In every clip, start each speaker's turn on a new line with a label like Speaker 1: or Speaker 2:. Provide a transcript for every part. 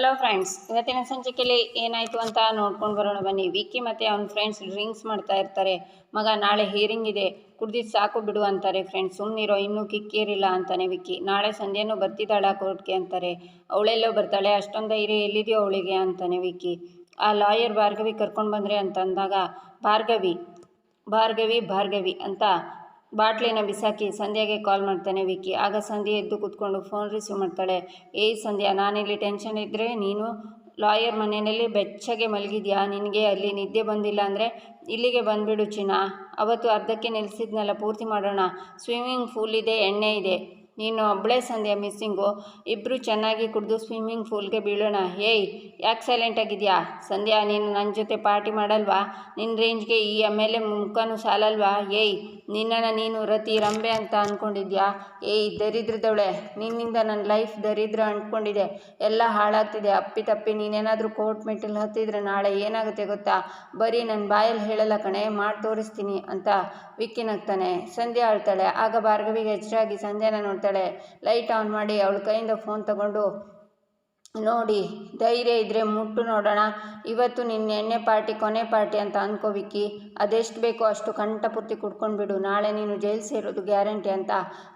Speaker 1: Hello friends ಇವತ್ತಿನ ಸಂಚಿಕೆಯಲ್ಲಿ ಏನಾಯಿತು ಅಂತ ನೋಡ್ಕೊಂಡು ಬರೋಣ ಬನ್ನಿ. ವಿಕ್ಕಿ ಮತ್ತು ಅವ್ನ ಫ್ರೆಂಡ್ಸ್ ಡ್ರಿಂಕ್ಸ್ ಮಾಡ್ತಾ ಇರ್ತಾರೆ. ಮಗ ನಾಳೆ ಹೀರಿಂಗ್ ಇದೆ. ಕುಡ್ದಿದ್ದು ಸಾಕು ಬಿಡು ಅಂತಾರೆ ಫ್ರೆಂಡ್ಸ್ ಸುಮ್ಮನಿರೋ ಇನ್ನೂ ಕಿಕ್ಕೇರಿಲ್ಲ ಅಂತಾನೆ ವಿಕ್ಕಿ. ನಾಳೆ ಸಂಜೆನೂ ಬರ್ತಿದ್ದಾಳ ಕೋರ್ಟ್ಗೆ ಅಂತಾರೆ. ಅವಳೆಲ್ಲೋ ಬರ್ತಾಳೆ, ಅಷ್ಟೊಂದು ಧೈರ್ಯ ಎಲ್ಲಿದೆಯೋ ಅವಳಿಗೆ ಅಂತಾನೆ ವಿಕ್ಕಿ. ಆ ಲಾಯರ್ ಭಾರ್ಗವಿ ಕರ್ಕೊಂಡು ಬಂದರೆ ಅಂತಂದಾಗ ಭಾರ್ಗವಿ ಭಾರ್ಗವಿ ಭಾರ್ಗವಿ ಅಂತ ಬಾಟ್ಲಿನ ಬಿಸಾಕಿ ಸಂಧ್ಯಾಗೆ ಕಾಲ್ ಮಾಡ್ತಾನೆ ವಿಕ್ಕಿ. ಆಗ ಸಂಧ್ಯಾ ಎದ್ದು ಕೂತ್ಕೊಂಡು ಫೋನ್ ರಿಸೀವ್ ಮಾಡ್ತಾಳೆ. ಏಯ್ ಸಂಧ್ಯಾ, ನಾನಿಲ್ಲಿ ಟೆನ್ಷನ್ ಇದ್ದರೆ ನೀನು ಲಾಯರ್ ಮನೆಯಲ್ಲಿ ಬೆಚ್ಚಗೆ ಮಲಗಿದ್ಯಾ? ನಿನಗೆ ಅಲ್ಲಿ ನಿದ್ದೆ ಬಂದಿಲ್ಲ ಅಂದರೆ ಇಲ್ಲಿಗೆ ಬಂದುಬಿಡು ಚಿನ್ನ. ಅವತ್ತು ಅರ್ಧಕ್ಕೆ ನಿಲ್ಲಿಸಿದ್ನೆಲ್ಲ ಪೂರ್ತಿ ಮಾಡೋಣ. ಸ್ವಿಮ್ಮಿಂಗ್ ಫೂಲ್ ಇದೆ, ಎಣ್ಣೆ ಇದೆ. ನೀನು ಒಬ್ಬಳೇ ಸಂಧ್ಯಾ ಮಿಸ್ಸಿಂಗು. ಇಬ್ಬರು ಚೆನ್ನಾಗಿ ಕುಡಿದು ಸ್ವಿಮ್ಮಿಂಗ್ ಫೂಲ್ಗೆ ಬೀಳೋಣ. ಏಯ್, ಯಾಕೆ ಸೈಲೆಂಟ್ ಆಗಿದೆಯಾ? ಸಂಧ್ಯಾ, ನೀನು ನನ್ನ ಜೊತೆ ಪಾರ್ಟಿ ಮಾಡಲ್ವಾ? ನಿನ್ನ ರೇಂಜ್ಗೆ ಈ ಎಂ ಎಲ್ ಎ ಮುಖನೂ ಸಾಲಲ್ವಾ? ಏಯ್, ನಿನ್ನನ್ನು ನೀನು ರತಿ ರಂಬೆ ಅಂತ ಅಂದ್ಕೊಂಡಿದ್ಯಾ ಏಯ್, ದರಿದ್ರದವಳೆ, ನಿನ್ನಿಂದ ನನ್ನ ಲೈಫ್ ದರಿದ್ರ ಅಂದ್ಕೊಂಡಿದೆ ಎಲ್ಲ ಹಾಳಾಗ್ತಿದೆ. ಅಪ್ಪಿ ತಪ್ಪಿ ನೀನೇನಾದರೂ ಕೋರ್ಟ್ ಮೆಟ್ಟಲು ಹತ್ತಿದ್ರೆ ನಾಳೆ ಏನಾಗುತ್ತೆ ಗೊತ್ತಾ? ಬರೀ ನನ್ನ ಬಾಯಲ್ಲಿ ಹೇಳಲ್ಲ ಕಣೆ, ಮಾಡಿ ತೋರಿಸ್ತೀನಿ ಅಂತ ವಿಕ್ಕಿನಾಗ್ತಾನೆ ಸಂಧ್ಯಾ ಅಳ್ತಾಳೆ. ಆಗ ಭಾರ್ಗವಿಗೆ ಹೆಚ್ಚಾಗಿ ಸಂಧ್ಯಾನ ನೋಡ್ತಾಳೆ. ಲೈಟ್ ಆನ್ ಮಾಡಿ ಅವಳ ಕೈಯಿಂದ ಫೋನ್ ತಗೊಂಡು, ನೋಡಿ, ಧೈರ್ಯ ಇದ್ದರೆ ಮುಟ್ಟು ನೋಡೋಣ. ಇವತ್ತು ನಿನ್ನ ಎಣ್ಣೆ ಪಾರ್ಟಿ, ಕೊನೆ ಪಾರ್ಟಿ ಅಂತ ಅಂದ್ಕೋವಿಕ್ಕಿ ಅದೆಷ್ಟು ಬೇಕೋ ಅಷ್ಟು ಕಂಠಪೂರ್ತಿ ಕುಡ್ಕೊಂಡ್ಬಿಡು ನಾಳೆ ನೀನು ಜೈಲು ಸೇರೋದು ಗ್ಯಾರಂಟಿ ಅಂತ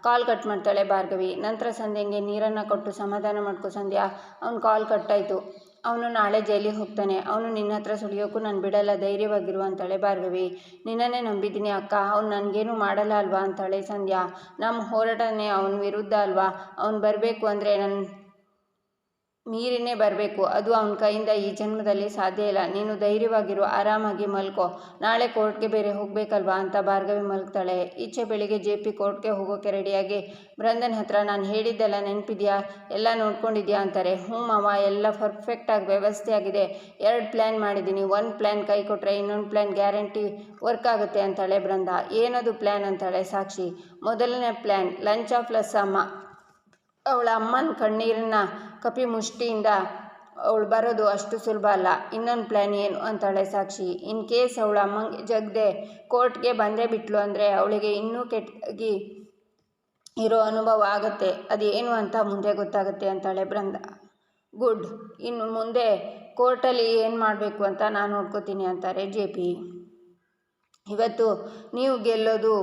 Speaker 1: ಕಾಲ್ ಕಟ್ ಮಾಡ್ತಾಳೆ ಭಾರ್ಗವಿ. ನಂತರ ಸಂಧ್ಯಂಗೆ ನೀರನ್ನು ಕೊಟ್ಟು ಸಮಾಧಾನ ಮಾಡ್ಕೊ ಸಂಧ್ಯಾ. ಅವ್ನು ಕಾಲ್ ಕಟ್ಟಾಯಿತು ಅವನು ನಾಳೆ ಜೈಲಿಗೆ ಹೋಗ್ತಾನೆ. ಅವನು ನಿನ್ನ ಹತ್ರ ಸುಳಿಯೋಕ್ಕೂ ನಾನು ಬಿಡಲ್ಲ, ಧೈರ್ಯವಾಗಿರು ಅಂತಾಳೆ ಭಾರ್ಗವಿ. ನಿನ್ನನ್ನೇ ನಂಬಿದ್ದೀನಿ ಅಕ್ಕ. ಅವ್ನು ನನಗೇನು ಮಾಡಲ್ಲ ಅಲ್ವಾ? ಅಂತಾಳೆ ಸಂಧ್ಯಾ. ನಮ್ಮ ಹೋರಾಟನೇ ಅವನ ವಿರುದ್ಧ ಅಲ್ವಾ? ಅವ್ನು ಬರಬೇಕು ಅಂದರೆ ನನ್ನ ಮೀರಿನೇ ಬರಬೇಕು. ಅದು ಅವನ ಕೈಯಿಂದ ಈ ಜನ್ಮದಲ್ಲಿ ಸಾಧ್ಯ ಇಲ್ಲ. ನೀನು ಧೈರ್ಯವಾಗಿರು, ಆರಾಮಾಗಿ ಮಲ್ಕೋ. ನಾಳೆ ಕೋರ್ಟ್ಗೆ ಬೇರೆ ಹೋಗಬೇಕಲ್ವಾ ಅಂತ ಭಾರ್ಗವಿ ಮಲ್ಗ್ತಾಳೆ. ಈಚೆ ಬೆಳಿಗ್ಗೆ ಜೆ ಪಿ ಕೋರ್ಟ್ಗೆ ಹೋಗೋಕೆ ರೆಡಿಯಾಗಿ ಬೃಂದನ್ ಹತ್ರ ನಾನು ಹೇಳಿದ್ದೆಲ್ಲ ನೆನಪಿದೆಯಾ? ಎಲ್ಲ ನೋಡ್ಕೊಂಡಿದ್ಯಾ? ಅಂತಾರೆ. ಹ್ಞೂ ಮಾವ, ಎಲ್ಲ ಪರ್ಫೆಕ್ಟಾಗಿ ವ್ಯವಸ್ಥೆ ಆಗಿದೆ ಎರಡು ಪ್ಲ್ಯಾನ್ ಮಾಡಿದ್ದೀನಿ. ಒಂದು ಪ್ಲ್ಯಾನ್ ಕೈ ಕೊಟ್ಟರೆ ಇನ್ನೊಂದು ಪ್ಲ್ಯಾನ್ ಗ್ಯಾರಂಟಿ ವರ್ಕ್ ಆಗುತ್ತೆ, ಅಂತಾಳೆ ಬೃಂದ ಏನದು ಪ್ಲ್ಯಾನ್ ಅಂತಾಳೆ ಸಾಕ್ಷಿ. ಮೊದಲನೇ ಪ್ಲ್ಯಾನ್ ಲಂಚ್ ಆಫ್ ಲಸ್ ಅಮ್ಮ ಅವಳ ಅಮ್ಮನ ಕಣ್ಣೀರನ್ನ ಕಪಿ ಮುಷ್ಟಿಯಿಂದ ಅವಳು ಬರೋದು ಅಷ್ಟು ಸುಲಭ ಅಲ್ಲ. ಇನ್ನೊಂದು ಪ್ಲ್ಯಾನ್ ಏನು? ಅಂತಾಳೆ ಸಾಕ್ಷಿ. ಇನ್ ಕೇಸ್ ಅವಳು ಅಮ್ಮಂಗೆ ಜಗದೆ ಕೋರ್ಟ್ಗೆ ಬಂದೇ ಬಿಟ್ಲು ಅಂದರೆ ಅವಳಿಗೆ ಇನ್ನೂ ಕೆಟ್ಟಾಗಿ ಇರೋ ಅನುಭವ ಆಗುತ್ತೆ. ಅದೇನು ಅಂತ ಮುಂದೆ ಗೊತ್ತಾಗುತ್ತೆ ಅಂತಾಳೆ ಬೃಂದ. ಗುಡ್. ಇನ್ನು ಮುಂದೆ ಕೋರ್ಟಲ್ಲಿ ಏನು ಮಾಡಬೇಕು ಅಂತ ನಾನು ನೋಡ್ಕೋತೀನಿ ಅಂತಾರೆ ಜೆ ಪಿ. ಇವತ್ತು ನೀವು ಗೆಲ್ಲೋದು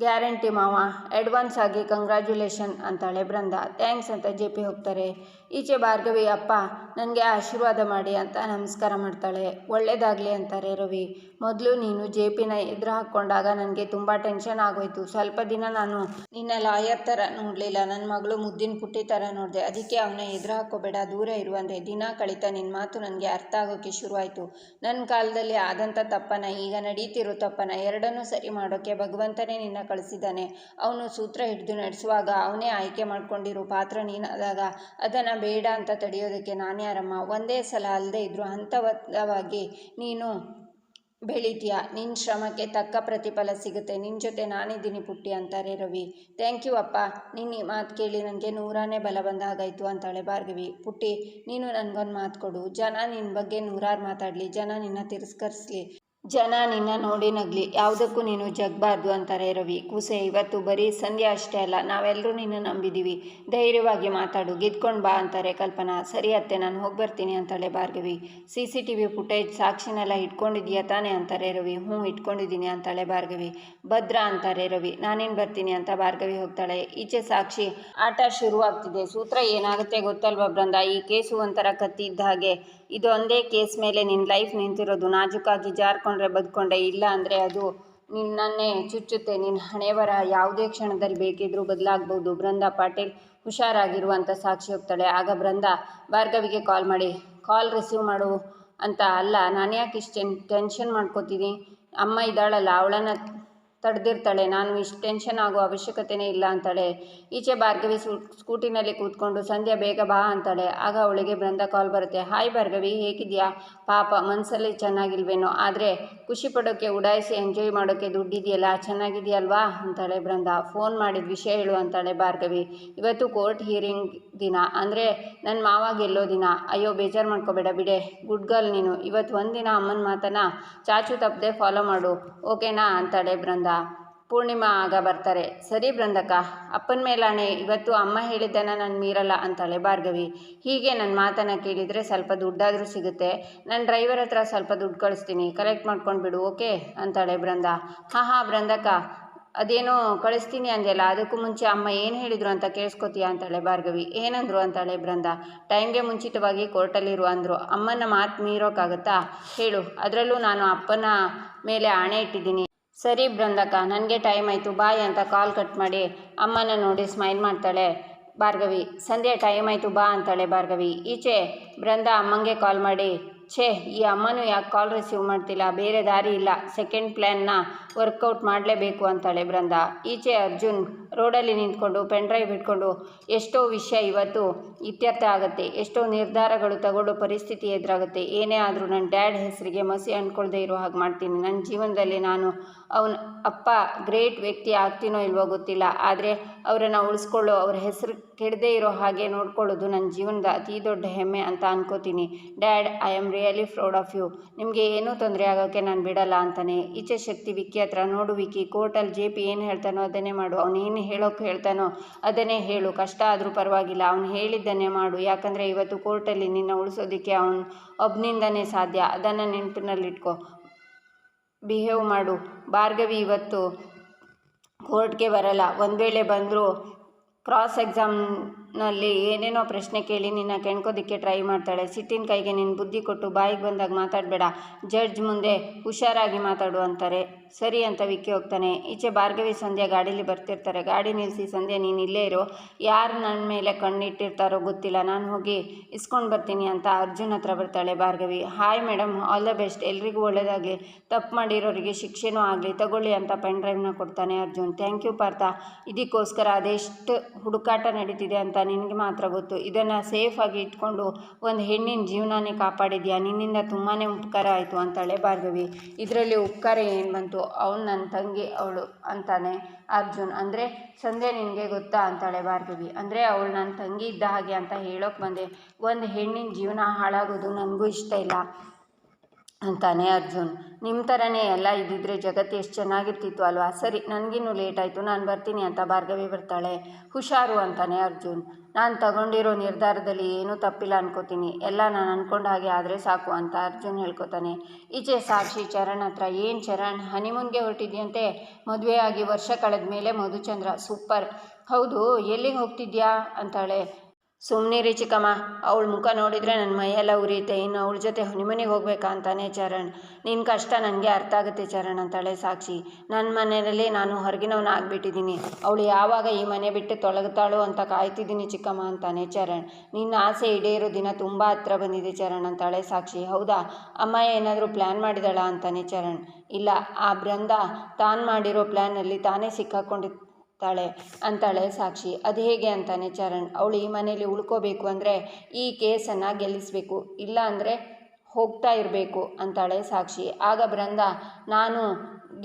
Speaker 1: ಗ್ಯಾರಂಟಿ ಮಾವ. ಅಡ್ವಾನ್ಸ್ ಆಗಿ ಕಂಗ್ರ್ಯಾಚುಲೇಷನ್ ಅಂತಾಳೆ ಬೃಂದ. ಥ್ಯಾಂಕ್ಸ್ ಅಂತ ಜೆ ಪಿ ಹೋಗ್ತಾರೆ. ಈಚೆ ಭಾರ್ಗವಿ, ಅಪ್ಪ, ನನಗೆ ಆಶೀರ್ವಾದ ಮಾಡಿ ಅಂತ ನಮಸ್ಕಾರ ಮಾಡ್ತಾಳೆ. ಒಳ್ಳೇದಾಗಲಿ ಅಂತಾರೆ ರವಿ. ಮೊದಲು ನೀನು ಜೆ ಪಿನ ಎದುರು ಹಾಕ್ಕೊಂಡಾಗ ನನಗೆ ತುಂಬ ಟೆನ್ಷನ್ ಆಗೋಯ್ತು. ಸ್ವಲ್ಪ ದಿನ ನಾನು ನಿನ್ನ ಲಾಯರ್ ಥರ ನೋಡಲಿಲ್ಲ. ನನ್ನ ಮಗಳು ಮುದ್ದಿನ ಪುಟ್ಟಿ ಥರ ನೋಡಿದೆ. ಅದಕ್ಕೆ ಅವನ ಎದುರು ಹಾಕೋಬೇಡ ದೂರ ಇರುವಂತೆ ದಿನ ಕಳೀತಾ ನಿನ್ನ ಮಾತು ನನಗೆ ಅರ್ಥ ಆಗೋಕ್ಕೆ ಶುರುವಾಯಿತು. ನನ್ನ ಕಾಲದಲ್ಲಿ ಆದಂಥ ತಪ್ಪನ ಈಗ ನಡೀತಿರೋ ತಪ್ಪನ ಎರಡನ್ನೂ ಸರಿ ಮಾಡೋಕ್ಕೆ ಭಗವಂತನೇ ನಿನ್ನ ಕಳಿಸಿದ್ದಾನೆ. ಅವನು ಸೂತ್ರ ಹಿಡಿದು ನಡೆಸುವಾಗ ಅವನೇ ಆಯ್ಕೆ ಮಾಡ್ಕೊಂಡಿರೋ ಪಾತ್ರ ನೀನಾದಾಗ ಅದನ್ನು ಬೇಡ ಅಂತ ತಡೆಯೋದಕ್ಕೆ ನಾನ್ಯಾರಮ್ಮ ಒಂದೇ ಸಲ ಅಲ್ಲದೆ ಇದ್ದರೂ ಹಂತವಾಗಿ ನೀನು ಬೆಳಿತೀಯ. ನಿನ್ನ ಶ್ರಮಕ್ಕೆ ತಕ್ಕ ಪ್ರತಿಫಲ ಸಿಗುತ್ತೆ. ನಿನ್ನ ಜೊತೆ ನಾನಿದ್ದೀನಿ ಪುಟ್ಟಿ ಅಂತಾರೆ ರವಿ. ಥ್ಯಾಂಕ್ ಯು ಅಪ್ಪ. ನಿನ್ನ ಈ ಮಾತು ಕೇಳಿ ನನಗೆ ನೂರಾನೇ ಬಲ ಬಂದಾಗಾಯಿತು ಅಂತಾಳೆ ಭಾರ್ಗವಿ. ಪುಟ್ಟಿ, ನೀನು ನನಗೊಂದು ಮಾತು ಕೊಡು. ಜನ ನಿನ್ನ ಬಗ್ಗೆ ನೂರಾರು ಮಾತಾಡಲಿ. ಜನ ನಿನ್ನ ತಿರಸ್ಕರಿಸಲಿ. ಜನ ನಿನ್ನ ನೋಡಿ ನಗ್ಲಿ. ಯಾವುದಕ್ಕೂ ನೀನು ಜಗ್ಬಾರ್ದು ಅಂತಾರೆ ರವಿ. ಕುಸೆ, ಇವತ್ತು ಬರೀ ಸಂಧ್ಯಾ ಅಷ್ಟೇ ಅಲ್ಲ ನಾವೆಲ್ಲರೂ ನಿನ್ನ ನಂಬಿದ್ದೀವಿ ಧೈರ್ಯವಾಗಿ ಮಾತಾಡು, ಗೆದ್ಕೊಂಡು ಬಾ ಅಂತಾರೆ ಕಲ್ಪನಾ. ಸರಿ ಅತ್ತೆ, ನಾನು ಹೋಗಿ ಬರ್ತೀನಿ ಅಂತಾಳೆ Bhargavi. C C T V footage ಸಾಕ್ಷಿನೆಲ್ಲ ಇಟ್ಕೊಂಡಿದ್ದೀಯಾ ತಾನೇ ಅಂತಾರೆ ರವಿ. ಹ್ಞೂ, ಇಟ್ಕೊಂಡಿದ್ದೀನಿ ಅಂತಾಳೆ ಭಾರ್ಗವಿ. ಭದ್ರ ಅಂತಾರೆ ರವಿ. ನಾನೇನು ಬರ್ತೀನಿ ಅಂತ ಭಾರ್ಗವಿ ಹೋಗ್ತಾಳೆ. ಈಚೆ ಸಾಕ್ಷಿ ಆಟ ಶುರುವಾಗ್ತಿದೆ. ಸೂತ್ರ ಏನಾಗುತ್ತೆ ಗೊತ್ತಲ್ವಾ ಬೃಂದ ಈ ಕೇಸು ಒಂಥರ ಕತ್ತಿದ್ದ ಹಾಗೆ. ಇದು ಒಂದೇ ಕೇಸ್ ಮೇಲೆ ನಿನ್ನ ಲೈಫ್ ನಿಂತಿರೋದು. ನಾಜೂಕಾಗಿ ಜಾರ್ಕೊಂಡ್ರೆ ಬದುಕೊಂಡೆ, ಇಲ್ಲ ಅಂದರೆ ಅದು ನಿನ್ನನ್ನೇ ಚುಚ್ಚುತ್ತೆ. ನಿನ್ನ ಹಣೆವರ ಯಾವುದೇ ಕ್ಷಣದಲ್ಲಿ ಬೇಕಿದ್ರೂ ಬದಲಾಗ್ಬೋದು. ಬೃಂದ ಪಾಟೀಲ್ ಹುಷಾರಾಗಿರುವಂಥ ಸಾಕ್ಷಿ ಹೋಗ್ತಾಳೆ. ಆಗ ಬೃಂದ, ಭಾರ್ಗವಿಗೆ ಕಾಲ್ ಮಾಡಿ ಕಾಲ್ ರಿಸೀವ್ ಮಾಡು ಅಂತ ಅಲ್ಲ, ನಾನು ಯಾಕೆ ಇಷ್ಟು ಟೆನ್ಷನ್ ಮಾಡ್ಕೋತೀನಿ ಅಮ್ಮ ಇದ್ದಾಳಲ್ಲ, ಅವಳನ್ನು ತಡೆದಿರ್ತಾಳೆ, ನಾನು ಇಷ್ಟು ಟೆನ್ಷನ್ ಆಗೋ ಅವಶ್ಯಕತೆನೇ ಇಲ್ಲ ಅಂತಾಳೆ. ಈಚೆ ಭಾರ್ಗವಿ ಸ್ಕೂಟಿನಲ್ಲಿ ಕೂತ್ಕೊಂಡು, ಸಂಧ್ಯಾ, ಬೇಗ ಬಾ ಅಂತಾಳೆ. ಆಗ ಅವಳಿಗೆ ಬೃಂದ ಕಾಲ್ ಬರುತ್ತೆ. ಹಾಯ್ ಭಾರ್ಗವಿ, ಹೇಗಿದೆಯಾ? ಪಾಪ ಮನಸ್ಸಲ್ಲಿ ಚೆನ್ನಾಗಿಲ್ವೇನೋ, ಆದರೆ ಖುಷಿ ಪಡೋಕ್ಕೆ ಉಡಾಯಿಸಿ ಎಂಜಾಯ್ ಮಾಡೋಕ್ಕೆ ದುಡ್ಡಿದೆಯಲ್ಲ, ಚೆನ್ನಾಗಿದೆಯಲ್ವಾ? ಅಂತಾಳೆ ಬೃಂದ. ಫೋನ್ ಮಾಡಿದ ವಿಷಯ ಹೇಳು ಅಂತಾಳೆ ಭಾರ್ಗವಿ. ಇವತ್ತು ಕೋರ್ಟ್ ಹಿಯರಿಂಗ್ ದಿನ, ಅಂದರೆ ನನ್ನ ಮಾವ ಗೆಲ್ಲೋ ದಿನ. ಅಯ್ಯೋ, ಬೇಜಾರು ಮಾಡ್ಕೋಬೇಡ ಬಿಡೆ. ಗುಡ್ ಗರ್ಲ್ ನೀನು. ಇವತ್ತು ಒಂದಿನ ಅಮ್ಮನ ಮಾತನ್ನ ಚಾಚು ತಪ್ಪದೆ ಫಾಲೋ ಮಾಡು. ಓಕೆನಾ? ಅಂತಾಳೆ ಬೃಂದ. ಪೂರ್ಣಿಮಾ ಆಗ ಬರ್ತಾರೆ. ಸರಿ ಬೃಂದಕ ಅಪ್ಪನ ಮೇಲಾಣೆ, ಇವತ್ತು ಅಮ್ಮ ಹೇಳಿದ್ದನ್ನು ನಾನು ಮೀರಲ್ಲ ಅಂತಾಳೆ ಭಾರ್ಗವಿ. ಹೀಗೆ ನನ್ನ ಮಾತನ್ನು ಕೇಳಿದರೆ ಸ್ವಲ್ಪ ದುಡ್ಡಾದರೂ ಸಿಗುತ್ತೆ. ನನ್ನ ಡ್ರೈವರ್ ಹತ್ರ ಸ್ವಲ್ಪ ದುಡ್ಡು ಕಳಿಸ್ತೀನಿ. ಕಲೆಕ್ಟ್ ಮಾಡ್ಕೊಂಡು ಬಿಡು, ಓಕೆ? ಅಂತಾಳೆ ಬೃಂದ ಹಾಂ ಹಾಂ ಬೃಂದಕ ಅದೇನೋ ಕಳಿಸ್ತೀನಿ ಅಂದೆಲ್ಲ ಅದಕ್ಕೂ ಮುಂಚೆ ಅಮ್ಮ ಏನು ಹೇಳಿದರು ಅಂತ ಕೇಳಿಸ್ಕೊತೀಯಾ ಅಂತಾಳೆ ಭಾರ್ಗವಿ. ಏನಂದ್ರು ಅಂತಾಳೆ ಬೃಂದ ಟೈಮ್ಗೆ ಮುಂಚಿತವಾಗಿ ಕೋರ್ಟಲ್ಲಿರು ಅಂದರು. ಅಮ್ಮನ ಮಾತು ಮೀರೋಕ್ಕಾಗತ್ತಾ ಹೇಳು. ಅದರಲ್ಲೂ ನಾನು ಅಪ್ಪನ ಮೇಲೆ ಆಣೆ ಇಟ್ಟಿದ್ದೀನಿ. ಸರಿ ಬೃಂದಕ್ಕ ನನಗೆ ಟೈಮ್ ಆಯಿತು, ಬಾಯ್ ಅಂತ ಕಾಲ್ ಕಟ್ ಮಾಡಿ ಅಮ್ಮನ ನೋಡಿ ಸ್ಮೈಲ್ ಮಾಡ್ತಾಳೆ ಭಾರ್ಗವಿ. ಸಂಧ್ಯೆ ಟೈಮ್ ಆಯಿತು, ಬಾ ಅಂತಾಳೆ ಭಾರ್ಗವಿ. ಈಚೆ ಬೃಂದ ಅಮ್ಮಂಗೆ ಕಾಲ್ ಮಾಡಿ, ಛೇ, ಈ ಅಮ್ಮನೂ ಯಾಕೆ ಕಾಲ್ ರಿಸೀವ್ ಮಾಡ್ತಿಲ್ಲ? ಬೇರೆ ದಾರಿ ಇಲ್ಲ. ಸೆಕೆಂಡ್ ಪ್ಲ್ಯಾನ್ನ ವರ್ಕೌಟ್ ಮಾಡಲೇಬೇಕು ಅಂತಾಳೆ ಬೃಂದ. ಈಚೆ ಅರ್ಜುನ್ ರೋಡಲ್ಲಿ ನಿಂತ್ಕೊಂಡು, ಪೆನ್ ಡ್ರೈವ್ ಇಟ್ಕೊಂಡು ಎಷ್ಟೋ ವಿಷಯ ಇವತ್ತು ಇತ್ಯರ್ಥ ಆಗುತ್ತೆ. ಎಷ್ಟೋ ನಿರ್ಧಾರಗಳು ತಗೊಳ್ಳೋ ಪರಿಸ್ಥಿತಿ ಎದುರಾಗುತ್ತೆ. ಏನೇ ಆದರೂ ನನ್ನ ಡ್ಯಾಡ್ ಹೆಸರಿಗೆ ಮಸಿ ಅಂದ್ಕೊಳ್ದೇ ಇರೋ ಹಾಗೆ ಮಾಡ್ತೀನಿ. ನನ್ನ ಜೀವನದಲ್ಲಿ ನಾನು ಅವನ ಅಪ್ಪ ಗ್ರೇಟ್ ವ್ಯಕ್ತಿ ಆಗ್ತೀನೋ ಇಲ್ವೋ ಗೊತ್ತಿಲ್ಲ. ಆದರೆ ಅವರನ್ನು ಉಳಿಸ್ಕೊಳ್ಳೋ, ಅವ್ರ ಹೆಸರು ಕೆಡದೇ ಇರೋ ಹಾಗೆ ನೋಡ್ಕೊಳ್ಳೋದು ನನ್ನ ಜೀವನದ ಅತೀ ದೊಡ್ಡ ಹೆಮ್ಮೆ ಅಂತ ಅನ್ಕೋತೀನಿ. Dad, I am really proud of you. ನಿಮಗೆ ಏನೂ ತೊಂದರೆ ಆಗೋಕ್ಕೆ ನಾನು ಬಿಡಲ್ಲ ಅಂತಾನೆ. ಈಚೆ ಶಕ್ತಿ ವಿಕ್ಕಿ ಹತ್ರ ನೋಡು ವಿಕ್ಕಿ, ಕೋರ್ಟಲ್ಲಿ ಜೆ ಪಿ ಏನು ಹೇಳ್ತಾನೋ ಅದನ್ನೇ ಮಾಡು. ಅವನು ಹೇಳೋಕೆ ಹೇಳ್ತಾನೋ, ಅದನ್ನೇ ಹೇಳು, ಕಷ್ಟ ಆದರೂ ಪರವಾಗಿಲ್ಲ, ಅವನು ಹೇಳಿದ್ದನ್ನೇ ಮಾಡು. ಯಾಕಂದರೆ ಇವತ್ತು ಕೋರ್ಟಲ್ಲಿ ನಿನ್ನ ಉಳಿಸೋದಕ್ಕೆ ಅವನು ಒಬ್ಬನಿಂದನೇ ಸಾಧ್ಯ. ಅದನ್ನು ನೆನಪಿನಲ್ಲಿಟ್ಕೊ. ಬಿಹೇವ್ ಮಾಡು. ಭಾರ್ಗವಿ ಇವತ್ತು ಕೋರ್ಟ್ಗೆ ಬರಲ್ಲ. ಒಂದು ವೇಳೆ ಬಂದರೂ ಕ್ರಾಸ್ ಎಕ್ಸಾಮ್ನಲ್ಲಿ ಏನೇನೋ ಪ್ರಶ್ನೆ ಕೇಳಿ ನಿನ್ನ ಕೆಣ್ಕೋದಕ್ಕೆ ಟ್ರೈ ಮಾಡ್ತಾಳೆ. ಸಿಟ್ಟಿನ ಕೈಗೆ ನಿನ್ನ ಬುದ್ಧಿ ಕೊಟ್ಟು ಬಾಯಿಗೆ ಬಂದಾಗ ಮಾತಾಡಬೇಡ. ಜಡ್ಜ್ ಮುಂದೆ ಹುಷಾರಾಗಿ ಮಾತಾಡು ಅಂತಾರೆ. ಸರಿ ಅಂತ ವಿಕ್ಕಿ ಹೋಗ್ತಾನೆ. ಈಚೆ ಭಾರ್ಗವಿ ಸಂಧ್ಯಾ ಗಾಡೀಲಿ ಬರ್ತಿರ್ತಾರೆ. ಗಾಡಿ ನಿಲ್ಲಿಸಿ ಸಂಧ್ಯಾ ನೀನು ಇಲ್ಲೇ ಇರು. ಯಾರು ನನ್ನ ಮೇಲೆ ಕಣ್ಣಿಟ್ಟಿರ್ತಾರೋ ಗೊತ್ತಿಲ್ಲ. ನಾನು ಹೋಗಿ ಇಸ್ಕೊಂಡು ಬರ್ತೀನಿ ಅಂತ ಅರ್ಜುನ್ ಹತ್ರ ಬರ್ತಾಳೆ Bhargavi. Hi madam all the best ಎಲ್ರಿಗೂ ಒಳ್ಳೆಯದಾಗಲಿ ತಪ್ಪು ಮಾಡಿರೋರಿಗೆ ಶಿಕ್ಷೆನೂ ಆಗಲಿ. ತಗೊಳ್ಳಿ ಅಂತ ಪೆನ್ ಡ್ರೈವ್ನ ಕೊಡ್ತಾನೆ ಅರ್ಜುನ್. Thank you Partha. ಇದಕ್ಕೋಸ್ಕರ ಅದೆಷ್ಟು ಹುಡುಕಾಟ ನಡೀತಿದೆ ಅಂತ ನಿನಗೆ ಮಾತ್ರ ಗೊತ್ತು. ಇದನ್ನು ಸೇಫಾಗಿ ಇಟ್ಕೊಂಡು ಒಂದು ಹೆಣ್ಣಿನ ಜೀವನನೇ ಕಾಪಾಡಿದ್ಯಾ? ನಿನ್ನಿಂದ ತುಂಬಾ ಉಪಕಾರ ಆಯಿತು ಅಂತಾಳೆ ಭಾರ್ಗವಿ. ಇದರಲ್ಲಿ ಉಪಕಾರ ಏನು ಬಂತು? ಅವನು ನನ್ನ ತಂಗಿ, ಅವಳು ಅಂತಾನೆ ಅರ್ಜುನ್. ಅಂದರೆ ಸಂಧ್ಯಾ ನಿನಗೆ ಗೊತ್ತಾ ಅಂತಾಳೆ ಭಾರ್ಗವಿ. ಅಂದರೆ ಅವಳು ನನ್ನ ತಂಗಿ ಇದ್ದ ಹಾಗೆ ಅಂತ ಹೇಳೋಕೆ ಬಂದೆ. ಒಂದು ಹೆಣ್ಣಿನ ಜೀವನ ಹಾಳಾಗೋದು ನನಗೂ ಇಷ್ಟ ಇಲ್ಲ. ಅಂತಾನೆ ಅರ್ಜುನ್. ನಿಮ್ಮ ಥರನೇ ಎಲ್ಲ ಇದ್ದಿದ್ರೆ ಜಗತ್ತು ಎಷ್ಟು ಚೆನ್ನಾಗಿರ್ತಿತ್ತು ಅಲ್ವಾ? ಸರಿ, ನನಗಿನ್ನೂ ಲೇಟ್ ಆಯಿತು. ನಾನು ಬರ್ತೀನಿ ಅಂತ ಭಾರ್ಗವಿ ಬರ್ತಾಳೆ. ಹುಷಾರು ಅಂತಾನೆ ಅರ್ಜುನ್. ನಾನು ತಗೊಂಡಿರೋ ನಿರ್ಧಾರದಲ್ಲಿ ಏನೂ ತಪ್ಪಿಲ್ಲ ಅನ್ಕೋತೀನಿ. ಎಲ್ಲ ನಾನು ಅಂದ್ಕೊಂಡ ಹಾಗೆ ಆದರೆ ಸಾಕು ಅಂತ ಅರ್ಜುನ್ ಹೇಳ್ಕೊತಾನೆ. ಈಚೆ ಸಾಕ್ಷಿ ಚರಣ್ ಹತ್ರ, ಏನು ಚರಣ್, ಹನಿಮೂನ್ಗೆ ಹೊರಟಿದ್ಯಂತೆ? ಮದುವೆ ಆಗಿ ವರ್ಷ ಕಳೆದ ಮೇಲೆ ಮಧುಚಂದ್ರ, ಸೂಪರ್. ಹೌದು, ಎಲ್ಲಿಗೆ ಹೋಗ್ತಿದ್ಯಾ? ಅಂತಾಳೆ. ಸುಮ್ಮನಿರಿ ಚಿಕ್ಕಮ್ಮ. ಅವಳ ಮುಖ ನೋಡಿದರೆ ನನ್ನ ಮೈಯೆಲ್ಲ ಉರಿಯುತ್ತೆ. ಇನ್ನು ಅವಳ ಜೊತೆ ಹನಿಮನಿಗೆ ಹೋಗ್ಬೇಕಾ ಅಂತಾನೆ ಚರಣ್. ನಿನ್ನ ಕಷ್ಟ ನನಗೆ ಅರ್ಥ ಆಗುತ್ತೆ ಚರಣ್ ಅಂತಾಳೆ ಸಾಕ್ಷಿ. ನನ್ನ ಮನೆಯಲ್ಲಿ ನಾನು ಹೊರಗಿನವನ ಆಗಿಬಿಟ್ಟಿದ್ದೀನಿ. ಅವಳು ಯಾವಾಗ ಈ ಮನೆ ಬಿಟ್ಟು ತೊಳಗುತ್ತಾಳು ಅಂತ ಕಾಯ್ತಿದ್ದೀನಿ ಚಿಕ್ಕಮ್ಮ ಅಂತಾನೆ ಚರಣ್. ನಿನ್ನ ಆಸೆ ಈಡೇರೋ ದಿನ ತುಂಬ ಹತ್ರ ಬಂದಿದೆ ಚರಣ್ ಅಂತಾಳೆ ಸಾಕ್ಷಿ. ಹೌದಾ? ಅಮ್ಮ ಏನಾದರೂ ಪ್ಲ್ಯಾನ್ ಮಾಡಿದಾಳ ಅಂತಾನೆ ಚರಣ್. ಇಲ್ಲ, ಆ ಬೃಂದ ತಾನು ಮಾಡಿರೋ ಪ್ಲ್ಯಾನಲ್ಲಿ ತಾನೇ ಸಿಕ್ಕಾಕೊಂಡು ತಾಳೆ ಅಂತಾಳೆ, ಸಾಕ್ಷಿ, ಅದು ಹೇಗೆ ಅಂತಾನೆ ಚರಣ್. ಅವಳು ಈ ಮನೇಲಿ ಉಳ್ಕೋಬೇಕು ಅಂದರೆ ಈ ಕೇಸನ್ನು ಗೆಲ್ಲಿಸಬೇಕು, ಇಲ್ಲ ಅಂದರೆ ಹೋಗ್ತಾ ಇರಬೇಕು ಅಂತಾಳೆ ಸಾಕ್ಷಿ. ಆಗ ಬೃಂದ, ನಾನು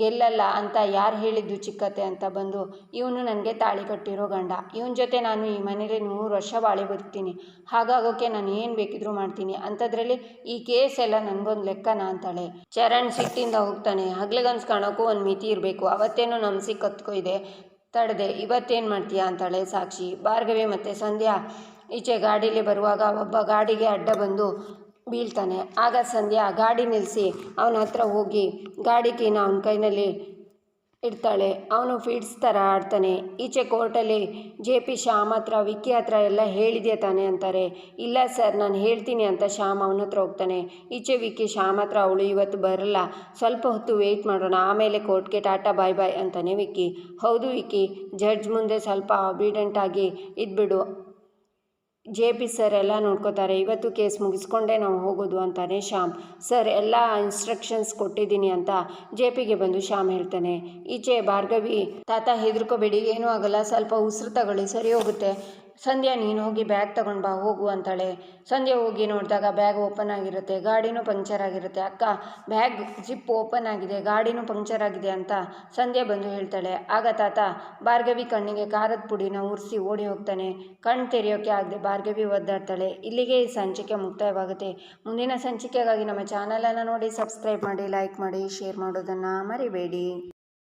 Speaker 1: ಗೆಲ್ಲಲ್ಲ ಅಂತ ಯಾರು ಹೇಳಿದ್ದು ಚಿಕ್ಕತೆ ಅಂತ ಬಂದು, ಇವನು ನನಗೆ ತಾಳಿ ಕಟ್ಟಿರೋ ಗಂಡ. ಇವನ ಜೊತೆ ನಾನು ಈ ಮನೇಲಿ ನೂರು ವರ್ಷ ಬಾಳಿ ಬದುಕ್ತೀನಿ. ಹಾಗಾಗೋಕೆ ನಾನು ಏನು ಬೇಕಿದ್ರೂ ಮಾಡ್ತೀನಿ. ಅಂಥದ್ರಲ್ಲಿ ಈ ಕೇಸ್ ಎಲ್ಲ ನನಗೊಂದು ಲೆಕ್ಕನ? ಅಂತಾಳೆ. ಚರಣ್ ಸಿಟ್ಟಿಂದ ಹೋಗ್ತಾನೆ. ಹಗ್ಲಿಗನ್ಸ್ ಒಂದು ಮಿತಿ ಇರಬೇಕು. ಅವತ್ತೇನೋ ನಮ್ಸಿ ಸಿಕ್ಕತ್ಕೋ ಇದೆ. ತಡೆದೆ, ಇವತ್ತೇನು ಮಾಡ್ತೀಯಾ? ಅಂತಾಳೆ ಸಾಕ್ಷಿ. ಭಾರ್ಗವಿ ಮತ್ತು ಸಂಧ್ಯಾ ಈಚೆ ಗಾಡೀಲಿ ಬರುವಾಗ ಒಬ್ಬ ಗಾಡಿಗೆ ಅಡ್ಡ ಬಂದು ಬೀಳ್ತಾನೆ. ಆಗ ಸಂಧ್ಯಾ ಗಾಡಿ ನಿಲ್ಲಿಸಿ ಅವನ ಹತ್ರ ಹೋಗಿ ಗಾಡಿ ಕೀನ ಅವನ ಕೈನಲ್ಲಿ ಇಡ್ತಾಳೆ. ಅವನು ಫೀಡ್ಸ್ ಥರ ಆಡ್ತಾನೆ. ಈಚೆ ಕೋರ್ಟಲ್ಲಿ ಜೆ ಪಿ ಶ್ಯಾಮ್ ಹತ್ರ, ವಿಕ್ಕಿ ಹತ್ರ ಎಲ್ಲ ಹೇಳಿದೆ ತಾನೆ ಅಂತಾರೆ. ಇಲ್ಲ ಸರ್, ನಾನು ಹೇಳ್ತೀನಿ ಅಂತ ಶ್ಯಾಮ್ ಅವನ ಹತ್ರ ಹೋಗ್ತಾನೆ. ಈಚೆ ವಿಕ್ಕಿ ಶ್ಯಾಮ್ ಹತ್ರ ಅವಳು ಇವತ್ತು ಬರಲ್ಲ. ಸ್ವಲ್ಪ ಹೊತ್ತು ವೆಯ್ಟ್ ಮಾಡೋಣ. ಆಮೇಲೆ ಕೋರ್ಟ್ಗೆ ಟಾಟಾ ಬಾಯ್ ಬಾಯ್ ಅಂತಾನೆ ವಿಕ್ಕಿ. ಹೌದು ವಿಕ್ಕಿ ಜಡ್ಜ್ ಮುಂದೆ ಸ್ವಲ್ಪ ಆಗಿ ಇದ್ಬಿಡು. ಜೆ ಪಿ ಸರ್ ಎಲ್ಲ ನೋಡ್ಕೋತಾರೆ, ಇವತ್ತು ಕೇಸ್ ಮುಗಿಸ್ಕೊಂಡೇ ನಾವು ಹೋಗೋದು ಅಂತಾನೆ ಶ್ಯಾಮ್. ಸರ್, ಎಲ್ಲ ಇನ್ಸ್ಟ್ರಕ್ಷನ್ಸ್ ಕೊಟ್ಟಿದ್ದೀನಿ ಅಂತ ಜೆ ಪಿಗೆ ಬಂದು ಶ್ಯಾಮ್ ಹೇಳ್ತಾನೆ. ಈಚೆ ಭಾರ್ಗವಿ, ತಾತ ಹೆದರ್ಕೋಬೇಡಿ, ಏನೂ ಆಗಲ್ಲ, ಸ್ವಲ್ಪ ಉಸಿರು ತಗೊಳ್ಳಿ, ಸರಿ ಹೋಗುತ್ತೆ. ಸಂಧ್ಯಾ, ನೀನು ಹೋಗಿ ಬ್ಯಾಗ್ ತಗೊಂಡು ಬಾ, ಹೋಗು ಅಂತಾಳೆ. ಸಂಧ್ಯಾ ಹೋಗಿ ನೋಡಿದಾಗ ಬ್ಯಾಗ್ ಓಪನ್ ಆಗಿರುತ್ತೆ, ಗಾಡಿನೂ ಪಂಕ್ಚರ್ ಆಗಿರುತ್ತೆ. ಅಕ್ಕ, ಬ್ಯಾಗ್ ಜಿಪ್ ಓಪನ್ ಆಗಿದೆ, ಗಾಡಿನೂ ಪಂಕ್ಚರ್ ಆಗಿದೆ ಅಂತ ಸಂಧ್ಯಾ ಬಂದು ಹೇಳ್ತಾಳೆ. ಆಗ ತಾತ, ಭಾರ್ಗವಿ ಕಣ್ಣಿಗೆ ಖಾರದ ಪುಡಿನ ಉರಿಸಿ ಓಡಿ ಹೋಗ್ತಾನೆ. ಕಣ್ಣು ತೆರೆಯೋಕೆ ಆಗದೆ ಭಾರ್ಗವಿ ಒದ್ದಾಡ್ತಾಳೆ. ಇಲ್ಲಿಗೆ ಈ ಸಂಚಿಕೆ ಮುಕ್ತಾಯವಾಗುತ್ತೆ. ಮುಂದಿನ ಸಂಚಿಕೆಗಾಗಿ ನಮ್ಮ ಚಾನಲನ್ನು ನೋಡಿ, ಸಬ್ಸ್ಕ್ರೈಬ್ ಮಾಡಿ, ಲೈಕ್ ಮಾಡಿ, ಶೇರ್ ಮಾಡೋದನ್ನು ಮರಿಬೇಡಿ.